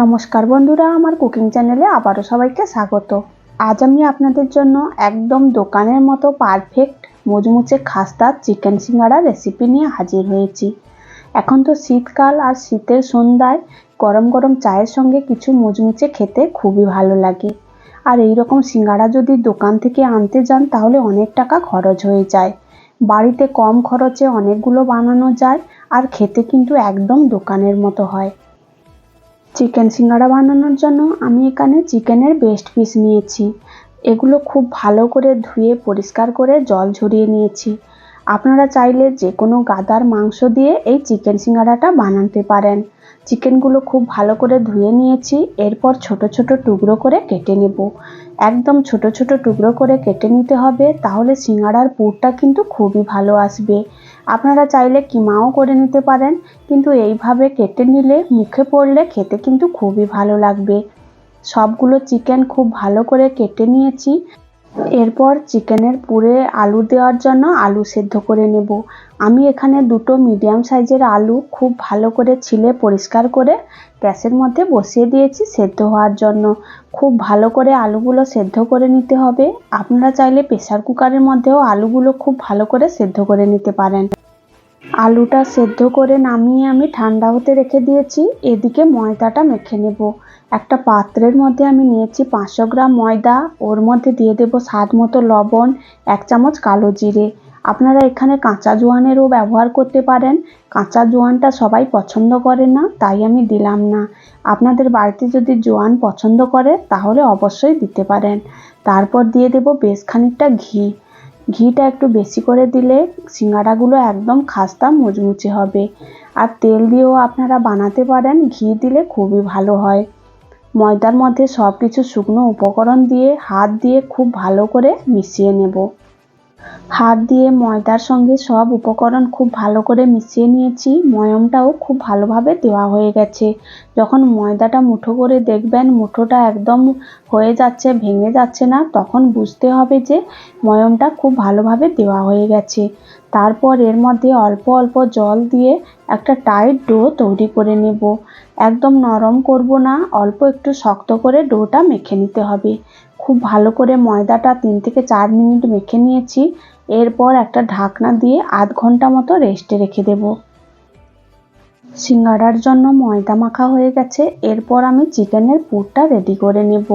নমস্কার বন্ধুরা, আমার কুকিং চ্যানেলে আবারও সবাইকে স্বাগত। আজ আমি আপনাদের জন্য একদম দোকানের মতো পারফেক্ট মুচমুচে খাস্তা চিকেন সিঙ্গারা রেসিপি নিয়ে হাজির হয়েছি। এখন তো শীতকাল আর শীতের সন্ধ্যায় গরম গরম চায়ের সঙ্গে কিছু মুচমুচে খেতে খুবই ভালো লাগে। আর এই রকম সিঙ্গারা যদি দোকান থেকে আনতে যান, তাহলে অনেক টাকা খরচ হয়ে যায়। বাড়িতে কম খরচে অনেকগুলো বানানো যায় আর খেতে কিন্তু একদম দোকানের মতো হয়। চিকেন সিঙ্গারা বানানোর জন্য আমি এখানে চিকেনের বেস্ট পিস নিয়েছি। এগুলো খুব ভালো করে ধুয়ে পরিষ্কার করে জল ঝরিয়ে নিয়েছি। আপনারা চাইলে যে কোনো গাদার মাংস দিয়ে এই চিকেন সিঙ্গারাটা বানাতে পারেন। চিকেনগুলো খুব ভালো করে ধুয়ে নিয়েছি, এরপর ছোট ছোট টুকরো করে কেটে নেব। একদম ছোট ছোট টুকরো করে কেটে নিতে হবে, তাহলে সিঙ্গারার পুরটা কিন্তু খুবই ভালো আসবে। আপনারা চাইলে কিমাও করে নিতে পারেন, কিন্তু এইভাবে কেটে নিলে মুখে পড়লে খেতে কিন্তু খুবই ভালো লাগবে। সবগুলো চিকেন খুব ভালো করে কেটে নিয়েছি। এরপর চিকেনের পুরে আলু দেওয়ার জন্য আলু সেদ্ধ করে নেব। আমি এখানে দুটো মিডিয়াম সাইজের আলু খুব ভালো করে ছিলে পরিষ্কার করে গ্যাসের মধ্যে বসিয়ে দিয়েছি সেদ্ধ হওয়ার জন্য। খুব ভালো করে আলুগুলো সেদ্ধ করে নিতে হবে। আপনারা চাইলে প্রেসার কুকারের মধ্যেও আলুগুলো খুব ভালো করে সেদ্ধ করে নিতে পারেন। আলুটা সেদ্ধ করে নামিয়ে আমি ঠান্ডা হতে রেখে দিয়েছি। এদিকে ময়দাটা মেখে নেব। একটা পাত্রের মধ্যে আমি নিয়েছি পাঁচশো গ্রাম ময়দা। ওর মধ্যে দিয়ে দেব স্বাদ মতো লবণ, এক চামচ কালো জিরে। আপনারা এখানে কাঁচা জোয়ানেরও ব্যবহার করতে পারেন। কাঁচা জোয়ানটা সবাই পছন্দ করে না, তাই আমি দিলাম না। আপনাদের বাড়িতে যদি জোয়ান পছন্দ করে, তাহলে অবশ্যই দিতে পারেন। তারপর দিয়ে দেব বেশ খানিকটা ঘি। ঘিটা একটু বেশি করে দিলে সিঙ্গারাগুলো একদম খাস্তা মুচমুচে হবে। আর তেল দিয়েও আপনারা বানাতে পারেন, ঘি দিলে খুবই ভালো হয়। ময়দার মধ্যে সব কিছু শুকনো উপকরণ দিয়ে, হাত দিয়ে খুব ভালো করে মিশিয়ে নেব। হাত দিয়ে ময়দার সঙ্গে সব উপকরণ খুব ভালো করে মিশিয়ে নিয়েছি। ময়মটাও খুব ভালোভাবে দেওয়া হয়ে গেছে। যখন ময়দাটা মুঠো করে দেখবেন মুঠোটা একদম হয়ে যাচ্ছে, ভেঙে যাচ্ছে না, তখন বুঝতে হবে যে ময়মটা খুব ভালোভাবে দেওয়া হয়ে গেছে। তারপর এর মধ্যে অল্প অল্প জল দিয়ে একটা টাইট ডো তৈরি করে নেব। একদম নরম করব না, অল্প একটু শক্ত করে ডোটা মেখে নিতে হবে। খুব ভালো করে ময়দাটা তিন থেকে চার মিনিট মেখে নিয়েছি। এরপর একটা ঢাকনা দিয়ে আধ ঘণ্টা মতো রেস্টে রেখে দেব। সিঙ্গাড়ার জন্য ময়দা মাখা হয়ে গেছে। এরপর আমি চিকেনের পুরটা রেডি করে নেব।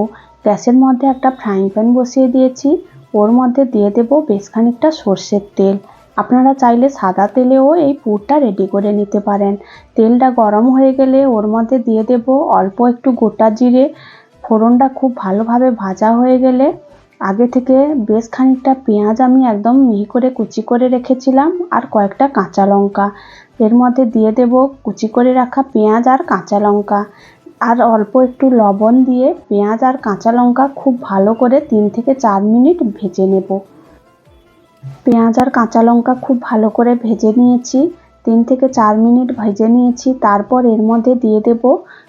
গ্যাসের মধ্যে একটা ফ্রাইং প্যান বসিয়ে দিয়েছি। ওর মধ্যে দিয়ে দেব বেশ খানিকটা সর্ষের তেল। আপনারা চাইলে সাদা তেলেও এই পুরটা রেডি করে নিতে পারেন। তেলটা গরম হয়ে গেলে ওর মধ্যে দিয়ে দেব অল্প একটু গোটা জিরে ফোড়নটা খুব ভালোভাবে ভাজা হয়ে গেলে আগে থেকে বেশ খানিকটা পেঁয়াজ আমি একদম মিহি করে কুচি করে রেখেছিলাম আর কয়েকটা কাঁচা লঙ্কা। এর মধ্যে দিয়ে দেব কুচি করে রাখা পেঁয়াজ আর কাঁচা লঙ্কা। আর অল্প একটু লবণ দিয়ে পেঁয়াজ আর কাঁচা লঙ্কা খুব ভালো করে তিন থেকে চার মিনিট ভেজে নেব। পেঁয়াজ আর কাঁচা লঙ্কা খুব ভালো করে ভেজে নিয়েছি, তিন থেকে চার মিনিট ভেজে নিয়েছি। তারপর এর মধ্যে দিয়ে দেব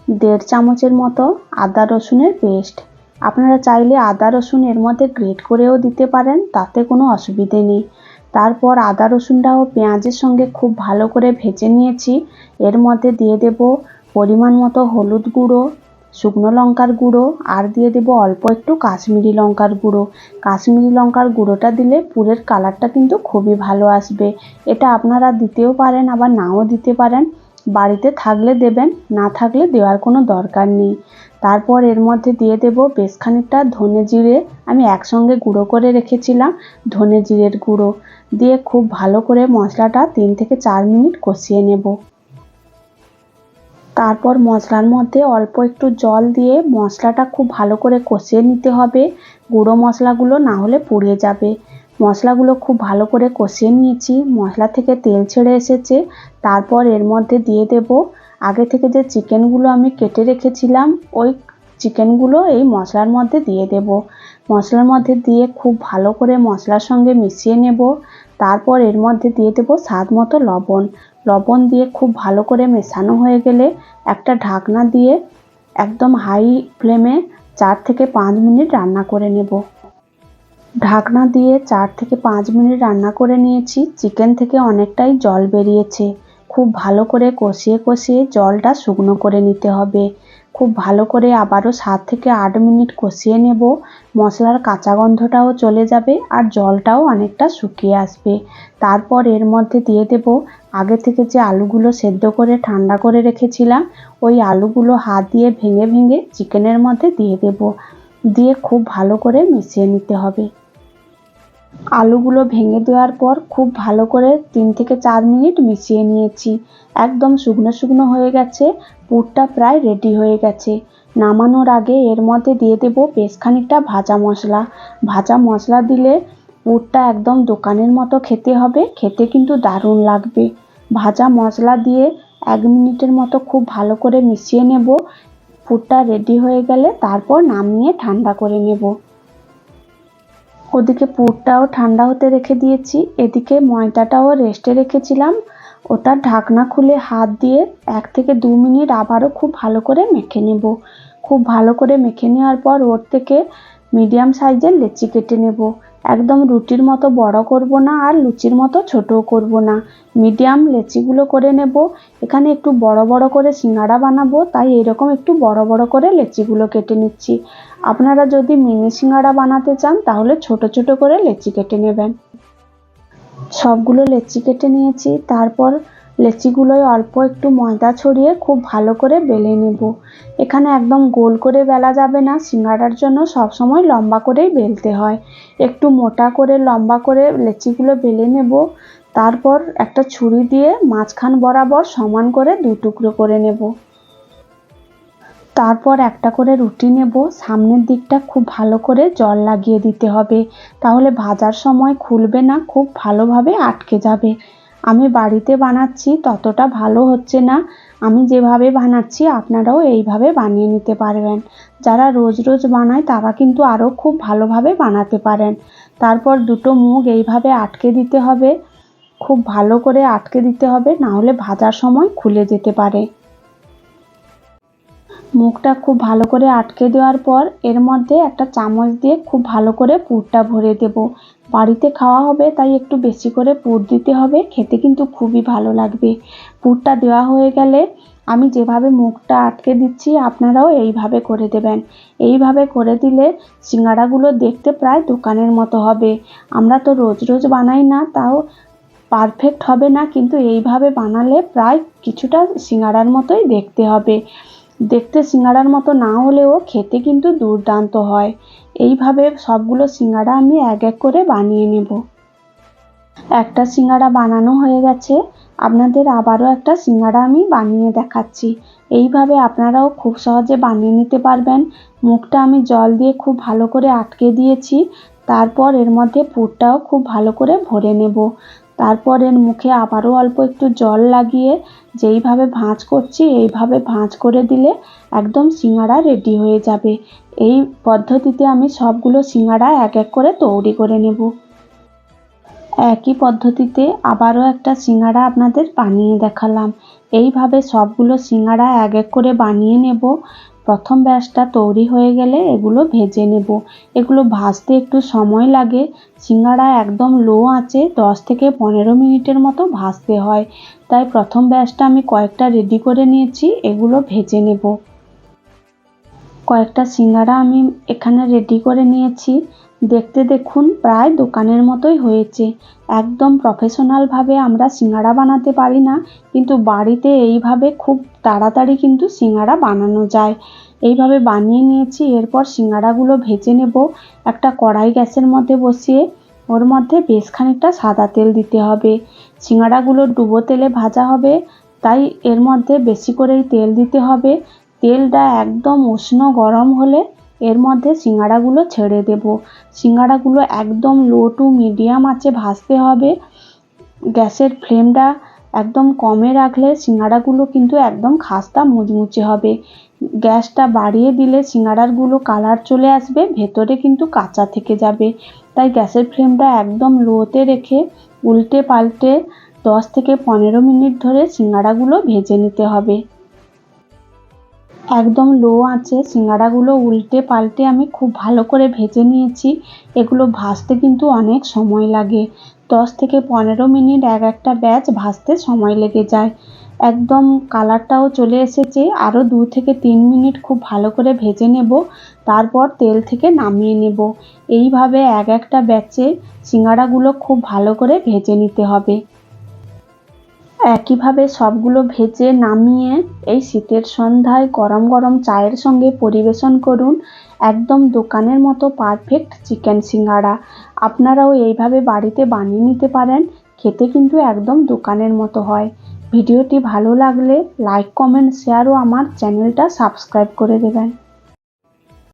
দেড় চামচের মতো আদা রসুনের পেস্ট। আপনারা চাইলে আদা রসুন এর মধ্যে গ্রেট করেও দিতে পারেন, তাতে কোনো অসুবিধে নেই। তারপর আদা রসুনটাও পেঁয়াজের সঙ্গে খুব ভালো করে ভেজে নিয়েছি। এর মধ্যে দিয়ে দেব পরিমাণ মতো হলুদ গুঁড়ো, শুকনো লঙ্কার গুঁড়ো, আর দিয়ে দেব অল্প একটু কাশ্মীরি লঙ্কার গুঁড়ো। কাশ্মীরি লঙ্কার গুঁড়োটা দিলে পুরের কালারটা কিন্তু খুবই ভালো আসবে। এটা আপনারা দিতেও পারেন, আবার নাও দিতে পারেন। বাড়িতে থাকলে দেবেন, না থাকলে দেওয়ার কোনো দরকার নেই। তারপর এর মধ্যে দিয়ে দেব বেশ খানিকটা ধনে জিরে। আমি একসঙ্গে গুঁড়ো করে রেখেছিলাম ধনে জিরের গুঁড়ো। দিয়ে খুব ভালো করে মশলাটা তিন থেকে চার মিনিট কষিয়ে নেব। তারপর মশলার মধ্যে অল্প একটু জল দিয়ে মশলাটা খুব ভালো করে কষিয়ে নিতে হবে। গুঁড়ো মশলাগুলো না হলে পুড়ে যাবে। মশলাগুলো খুব ভালো করে কষিয়ে নিয়েছি। মশলা থেকে তেল ছেড়ে এসেছে। তারপর এর মধ্যে দিয়ে দেব। আগে থেকে যে চিকেনগুলো আমি কেটে রেখেছিলাম, ওই চিকেনগুলো এই মশলার মধ্যে দিয়ে দেব। মশলার মধ্যে দিয়ে খুব ভালো করে মশলার সঙ্গে মিশিয়ে নেব। তারপর এর মধ্যে দিয়ে দেব স্বাদ মতো লবণ। লবণ দিয়ে খুব ভালো করে মেশানো হয়ে গেলে একটা ঢাকনা দিয়ে একদম হাই ফ্লেমে চার থেকে পাঁচ মিনিট রান্না করে নেব। ঢাকনা দিয়ে চার থেকে পাঁচ মিনিট রান্না করে নিয়েছি। চিকেন থেকে অনেকটাই জল বেরিয়েছে। খুব ভালো করে কষিয়ে কষিয়ে জলটা শুকনো করে নিতে হবে। খুব ভালো করে আবারও সাত থেকে আট মিনিট কষিয়ে নেব। মশলার কাঁচা গন্ধটাও চলে যাবে আর জলটাও অনেকটা শুকিয়ে আসবে। তারপর এর মধ্যে দিয়ে দেব আগে থেকে যে আলুগুলো সেদ্ধ করে ঠান্ডা করে রেখেছিলাম, ওই আলুগুলো হাত দিয়ে ভেঙে ভেঙে চিকেনের মধ্যে দিয়ে দেব। দিয়ে খুব ভালো করে মিশিয়ে নিতে হবে। আলুগুলো ভেঙে দেওয়ার পর খুব ভালো করে তিন থেকে চার মিনিট মিশিয়ে নিয়েছি। একদম শুকনো শুকনো হয়ে গেছে, পুরটা প্রায় রেডি হয়ে গেছে। নামানোর আগে এর মধ্যে দিয়ে দেব বেশ খানিকটা ভাজা মশলা। ভাজা মশলা দিলে পুরটা একদম দোকানের মতো খেতে হবে, খেতে কিন্তু দারুণ লাগবে। ভাজা মশলা দিয়ে এক মিনিটের মতো খুব ভালো করে মিশিয়ে নেব। পুরটা রেডি হয়ে গেলে তারপর নামিয়ে ঠান্ডা করে নেব। ওদিকে পুরটাও ঠান্ডা হতে রেখে দিয়েছি, এদিকে ময়দাটাও রেস্টে রেখেছিলাম। ওটা ঢাকনা খুলে হাত দিয়ে এক থেকে দু মিনিট আবারও খুব ভালো করে মেখে নেব। খুব ভালো করে মেখে নেওয়ার পর ওর থেকে মিডিয়াম সাইজের লেচি কেটে নেব। একদম রুটির মতো বড় করব না আর লুচির মতো ছোটও করব না। মিডিয়াম লেচিগুলো করে নেব। এখানে একটু বড় বড় করে সিঙ্গাড়া বানাবো, তাই এরকম একটু বড় বড় করে লেচিগুলো কেটে নিচ্ছি। আপনারা যদি মিনি সিঙ্গাড়া বানাতে চান, তাহলে ছোট ছোট করে লেচি কেটে নেবেন। সবগুলো লেচি কেটে নিয়েছি। তারপর লেচিগুলোয় অল্প একটু ময়দা ছড়িয়ে খুব ভালো করে বেলে নেব। এখানে একদম গোল করে বেলা যাবে না সিঙ্গাড়ার জন্য সবসময় লম্বা করেই বেলতে হয়। একটু মোটা করে লম্বা করে লেচিগুলো বেলে নেব। তারপর একটা ছুরি দিয়ে মাঝখান বরাবর সমান করে দু টুকরো করে নেব। তারপর একটা করে রুটি নেব। সামনের দিকটা খুব ভালো করে জল লাগিয়ে দিতে হবে। তাহলে ভাজার সময় খুলবে না, খুব ভালোভাবে আটকে যাবে। আমি বাড়িতে বানাচ্ছি, ততটা ভালো হচ্ছে না। আমি যেভাবে বানাচ্ছি, আপনারাও এইভাবে বানিয়ে নিতে পারবেন। যারা রোজ রোজ বানায়, তারা কিন্তু আরও খুব ভালোভাবে বানাতে পারেন। তারপর দুটো মুগ এইভাবে আটকে দিতে হবে। খুব ভালো করে আটকে দিতে হবে না হলে ভাজার সময় খুলে যেতে পারে। মুখটা খুব ভালো করে আটকে দেওয়ার পর এর মধ্যে একটা চামচ দিয়ে খুব ভালো করে পুরটা ভরে দেব। বাড়িতে খাওয়া হবে, তাই একটু বেশি করে পুর দিতে হবে। খেতে কিন্তু খুবই ভালো লাগবে। পুরটা দেওয়া হয়ে গেলে আমি যেভাবে মুখটা আটকে দিচ্ছি, আপনারাও এইভাবে করে দেবেন। এইভাবে করে দিলে সিঙ্গাড়াগুলো দেখতে প্রায় দোকানের মতো হবে। আমরা তো রোজ রোজ বানাই না, তাও পারফেক্ট হবে না, কিন্তু এইভাবে বানালে প্রায় কিছুটা সিঙ্গাড়ার মতোই দেখতে হবে। দেখতে সিঙ্গাড়ার মতো না হলেও খেতে কিন্তু দুর্দান্ত হয়। এইভাবে সবগুলো সিঙ্গাড়া আমি এক এক করে বানিয়ে নেব। একটা সিঙ্গাড়া বানানো হয়ে গেছে। আপনাদের আবারও একটা সিঙ্গাড়া আমি বানিয়ে দেখাচ্ছি। এইভাবে আপনারাও খুব সহজে বানিয়ে নিতে পারবেন। মুখটা আমি জল দিয়ে খুব ভালো করে আটকে দিয়েছি। তারপর এর মধ্যে পুরটাও খুব ভালো করে ভরে নেব। তারপর এর মুখে আবারও অল্প একটু জল লাগিয়ে যেইভাবে ভাঁজ করছি, এইভাবে ভাঁজ করে দিলে একদম সিঙ্গাড়া রেডি হয়ে যাবে। এই পদ্ধতিতে আমি সবগুলো সিঙ্গাড়া এক এক করে তৈরি করে নেব। একই পদ্ধতিতে আবারও একটা সিঙ্গাড়া আপনাদের বানিয়ে দেখালাম। এইভাবে সবগুলো সিঙ্গাড়া এক এক করে বানিয়ে নেব। প্রথম ব্যাসটা তৈরি হয়ে গেলে এগুলো ভেজে নেব। এগুলো ভাজতে একটু সময় লাগে। সিঙ্গাড়া একদম লো আছে দশ থেকে পনেরো মিনিটের মতো ভাজতে হয়। তাই প্রথম ব্যাসটা আমি কয়েকটা রেডি করে নিয়েছি, এগুলো ভেজে নেব। কয়েকটা সিঙ্গাড়া আমি এখানে রেডি করে নিয়েছি। দেখতে দেখুন, প্রায় দোকানের মতোই হয়েছে। একদম প্রফেশনালভাবে আমরা সিঙ্গাড়া বানাতে পারি না, কিন্তু বাড়িতে এইভাবে খুব তাড়াতাড়ি কিন্তু সিঙ্গাড়া বানানো যায়। এইভাবে বানিয়ে নিয়েছি, এরপর সিঙ্গাড়াগুলো ভেজে নেব। একটা কড়াই গ্যাসের মধ্যে বসিয়ে, ওর মধ্যে বেশ খানিকটা সাদা তেল দিতে হবে। সিঙ্গাড়াগুলো ডুবো তেলে ভাজা হবে, তাই এর মধ্যে বেশি করেই তেল দিতে হবে। তেলটা একদম উষ্ণ গরম হলে এর মধ্যে সিঙ্গাড়াগুলো ছেড়ে দেব। সিঙ্গাড়াগুলো একদম লো টু মিডিয়াম আঁচে ভাজতে হবে। গ্যাসের ফ্লেমটা একদম কমে রাখলে সিঙ্গাড়াগুলো কিন্তু একদম খাস্তা মুচমুচে হবে। গ্যাসটা বাড়িয়ে দিলে সিঙ্গাড়ারগুলো কালার চলে আসবে, ভেতরে কিন্তু কাঁচা থেকে যাবে। তাই গ্যাসের ফ্লেমটা একদম লোতে রেখে উল্টে পাল্টে দশ থেকে পনেরো মিনিট ধরে সিঙ্গাড়াগুলো ভেজে নিতে হবে। একদম লো আঁচে সিঙ্গাড়াগুলো উল্টে পাল্টে আমি খুব ভালো করে ভেজে নিয়েছি। এগুলো ভাজতে কিন্তু অনেক সময় লাগে। দশ থেকে পনেরো মিনিট এক একটা ব্যাচ ভাজতে সময় লেগে যায়। একদম কালারটাও চলে এসেছে। আরও দু থেকে তিন মিনিট খুব ভালো করে ভেজে নেব। তারপর তেল থেকে নামিয়ে নেব। এইভাবে এক একটা ব্যাচে সিঙ্গাড়াগুলো খুব ভালো করে ভেজে নিতে হবে। একইভাবে সবগুলো ভেজে নামিয়ে এই শীতের সন্ধ্যায় গরম গরম চায়ের সঙ্গে পরিবেশন করুন। একদম দোকানের মতো পারফেক্ট চিকেন সিঙ্গাড়া। আপনারাও এইভাবে বাড়িতে বানিয়ে নিতে পারেন। খেতে কিন্তু একদম দোকানের মতো হয়। ভিডিওটি ভালো লাগলে লাইক কমেন্ট শেয়ার ও আমার চ্যানেলটা সাবস্ক্রাইব করে দেবেন।